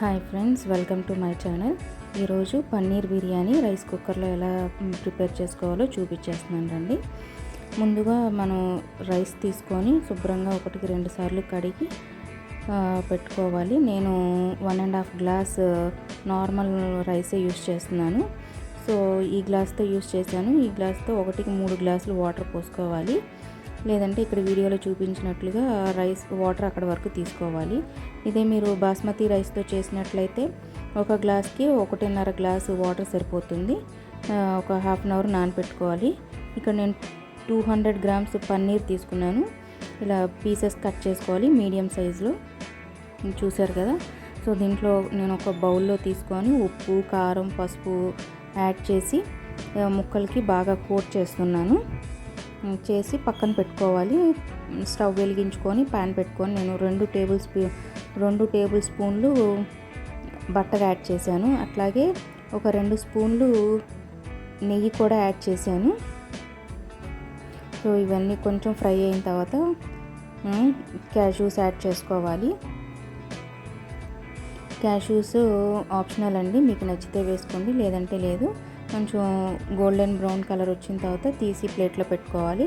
Hi friends welcome to my channel. ఈరోజు paneer biryani rice కుక్కర్లో ఎలా ప్రిపేర్ చేసుకోవాలో చూపించేస్తున్నాను రండి. ముందుగా మనం రైస్ తీసుకొని శుభ్రంగా ఒకటికి రెండు సార్లు కడిగి పెట్టుకోవాలి. నేను one and half glass normal రైసే యూస్ చేస్తున్నాను. సో ఈ గ్లాస్తో యూస్ చేశాను. ఈ గ్లాస్తో ఒకటికి మూడు గ్లాసులు వాటర్ పోసుకోవాలి. లేదంటే ఇక్కడ వీడియోలో చూపించినట్లుగా రైస్ వాటర్ అక్కడ వరకు తీసుకోవాలి. ఇదే మీరు బాస్మతి రైస్తో చేసినట్లయితే ఒక గ్లాస్కి ఒకటిన్నర గ్లాసు వాటర్ సరిపోతుంది. ఒక హాఫ్ అన్ అవర్ నానపెట్టుకోవాలి. ఇక్కడ నేను టూ హండ్రెడ్ గ్రామ్స్ పన్నీర్ తీసుకున్నాను. ఇలా పీసెస్ కట్ చేసుకోవాలి మీడియం సైజులో. చూశారు కదా? సో దీంట్లో నేను ఒక బౌల్లో తీసుకొని ఉప్పు కారం పసుపు యాడ్ చేసి ముక్కలకి బాగా కోట్ చేస్తున్నాను. చేసి పక్కన పెట్టుకోవాలి. స్టవ్ వెలిగించుకొని ప్యాన్ పెట్టుకొని నేను రెండు టేబుల్ స్పూ రెండు టేబుల్ స్పూన్లు బట్టర్ యాడ్ చేశాను. అట్లాగే ఒక రెండు స్పూన్లు నెయ్యి కూడా యాడ్ చేశాను. సో ఇవన్నీ కొంచెం ఫ్రై అయిన తర్వాత క్యాష్యూస్ యాడ్ చేసుకోవాలి. క్యాష్యూస్ ఆప్షనల్ అండి. మీకు నచ్చితే వేసుకోండి లేదంటే లేదు. కొంచెం గోల్డెన్ బ్రౌన్ కలర్ వచ్చిన తర్వాత తీసి ప్లేట్లో పెట్టుకోవాలి.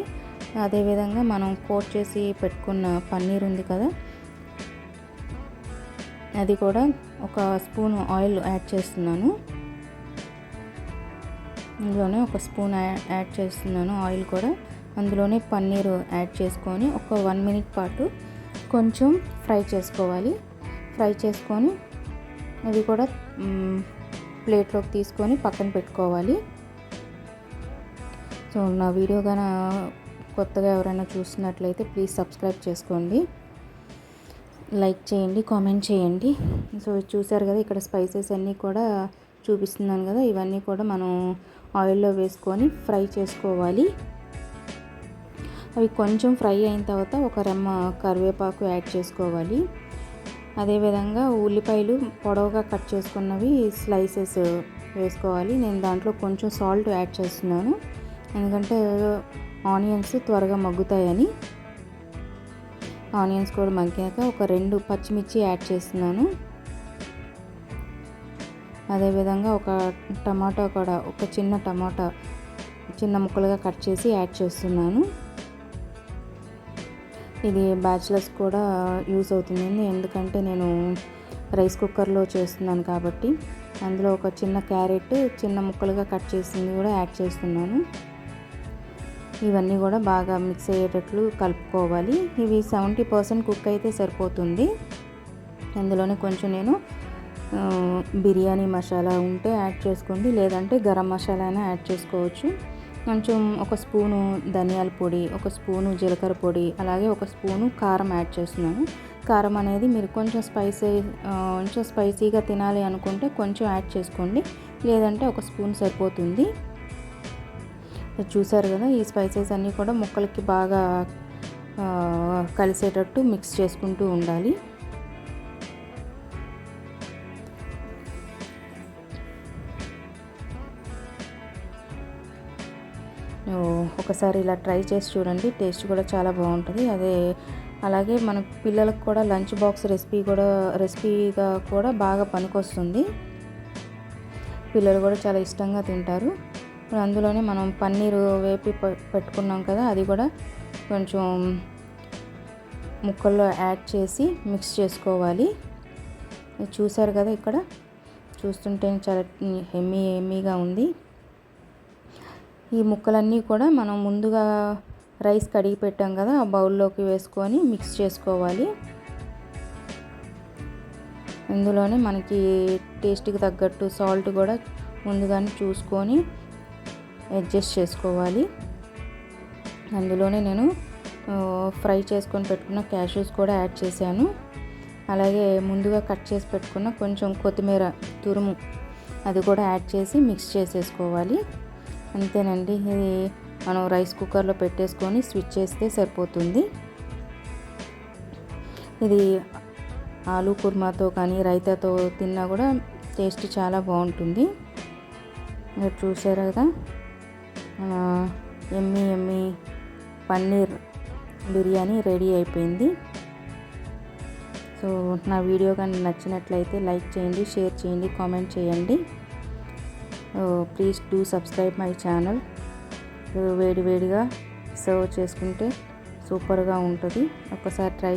అదేవిధంగా మనం కోట్ చేసి పెట్టుకున్న పన్నీర్ ఉంది కదా అది కూడా ఒక స్పూన్ ఆయిల్ యాడ్ చేస్తున్నాను. ఇందులోనే ఒక స్పూన్ యాడ్ చేస్తున్నాను ఆయిల్ కూడా. అందులోనే పన్నీర్ యాడ్ చేసుకొని ఒక వన్ మినిట్ పాటు కొంచెం ఫ్రై చేసుకోవాలి. ఫ్రై చేసుకొని అది కూడా ప్లేట్లోకి తీసుకొని పక్కన పెట్టుకోవాలి. సో నా వీడియో కానీ కొత్తగా ఎవరైనా చూస్తున్నట్లయితే ప్లీజ్ సబ్స్క్రైబ్ చేసుకోండి. లైక్ చేయండి కామెంట్ చేయండి. సో చూసారు కదా ఇక్కడ స్పైసెస్ అన్నీ కూడా చూపిస్తున్నాను కదా ఇవన్నీ కూడా మనం ఆయిల్లో వేసుకొని ఫ్రై చేసుకోవాలి. అవి కొంచెం ఫ్రై అయిన తర్వాత ఒక రెమ్మ కరివేపాకు యాడ్ చేసుకోవాలి. అదేవిధంగా ఉల్లిపాయలు పొడవుగా కట్ చేసుకున్నవి స్లైసెస్ వేసుకోవాలి. నేను దాంట్లో కొంచెం సాల్ట్ యాడ్ చేస్తున్నాను. ఎందుకంటే ఆనియన్స్ త్వరగా మగ్గుతాయని. ఆనియన్స్ కూడా మగ్గాక ఒక రెండు పచ్చిమిర్చి యాడ్ చేస్తున్నాను. అదేవిధంగా ఒక టమాటా కూడా ఒక చిన్న టమాటా చిన్న ముక్కలుగా కట్ చేసి యాడ్ చేస్తున్నాను. ఇది బ్యాచిలర్స్ కూడా యూస్ అవుతుంది ఎందుకంటే నేను రైస్ కుక్కర్లో చేస్తున్నాను కాబట్టి అందులో ఒక చిన్న క్యారెట్ చిన్న ముక్కలుగా కట్ చేసింది కూడా యాడ్ చేస్తున్నాను. ఇవన్నీ కూడా బాగా మిక్స్ అయ్యేటట్లు కలుపుకోవాలి. ఇవి సెవెంటీ పర్సెంట్ కుక్ అయితే సరిపోతుంది. అందులోనే కొంచెం నేను బిర్యానీ మసాలా ఉంటే యాడ్ చేసుకోండి. లేదంటే గరం మసాలా అయినా యాడ్ చేసుకోవచ్చు. కొంచెం ఒక స్పూను ధనియాల పొడి ఒక స్పూను జీలకర్ర పొడి అలాగే ఒక స్పూను కారం యాడ్ చేస్తున్నాను. కారం అనేది మీరు కొంచెం స్పైసీ కొంచెం స్పైసీగా తినాలి అనుకుంటే కొంచెం యాడ్ చేసుకోండి. లేదంటే ఒక స్పూన్ సరిపోతుంది. చూసారు కదా ఈ స్పైసెస్ అన్నీ కూడా ముక్కలకి బాగా కలిసేటట్టు మిక్స్ చేసుకుంటూ ఉండాలి. ఒకసారి ఇలా ట్రై చేసి చూడండి టేస్ట్ కూడా చాలా బాగుంటుంది. అదే అలాగే మన పిల్లలకు కూడా లంచ్ బాక్స్ రెసిపీ కూడా రెసిపీగా కూడా బాగా పనికొస్తుంది. పిల్లలు కూడా చాలా ఇష్టంగా తింటారు. ఇప్పుడు అందులోనే మనం పన్నీరు వేపి పె- పెట్టుకున్నాం కదా అది కూడా కొంచెం ముక్కల్లో యాడ్ చేసి మిక్స్ చేసుకోవాలి. చూసారు కదా ఇక్కడ? చూస్తుంటే చాలా హెమ్మీ హెమ్మీగా ఉంది. ఈ ముక్కలన్నీ కూడా మనం ముందుగా రైస్ కడిగి పెట్టాం కదా ఆ బౌల్లోకి వేసుకొని మిక్స్ చేసుకోవాలి. ఇందులోనే మనకి టేస్ట్కి తగ్గట్టు సాల్ట్ కూడా ముందుగానే చూసుకొని అడ్జస్ట్ చేసుకోవాలి. అందులోనే నేను ఫ్రై చేసుకొని పెట్టుకున్న క్యాష్యూస్ కూడా యాడ్ చేశాను. అలాగే ముందుగా కట్ చేసి పెట్టుకున్న కొంచెం కొత్తిమీర తురుము అది కూడా యాడ్ చేసి మిక్స్ చేసేసుకోవాలి. అంతేనండి. ఇది మనం రైస్ కుక్కర్లో పెట్టేసుకొని స్విచ్ చేస్తే సరిపోతుంది. ఇది ఆలు కుర్మాతో కానీ రైతాతో తిన్నా కూడా టేస్ట్ చాలా బాగుంటుంది. మీరు చూసారు కదా? ఎమ్మి ఎమ్మి పన్నీర్ బిర్యానీ రెడీ అయిపోయింది. సో నా వీడియో కానీ నచ్చినట్లయితే లైక్ చేయండి షేర్ చేయండి కామెంట్ చేయండి. Please do subscribe my channel వేడి వేడిగా సర్వ్ చేసుకుంటే సూపర్గా ఉంటుంది. ఒకసారి ట్రై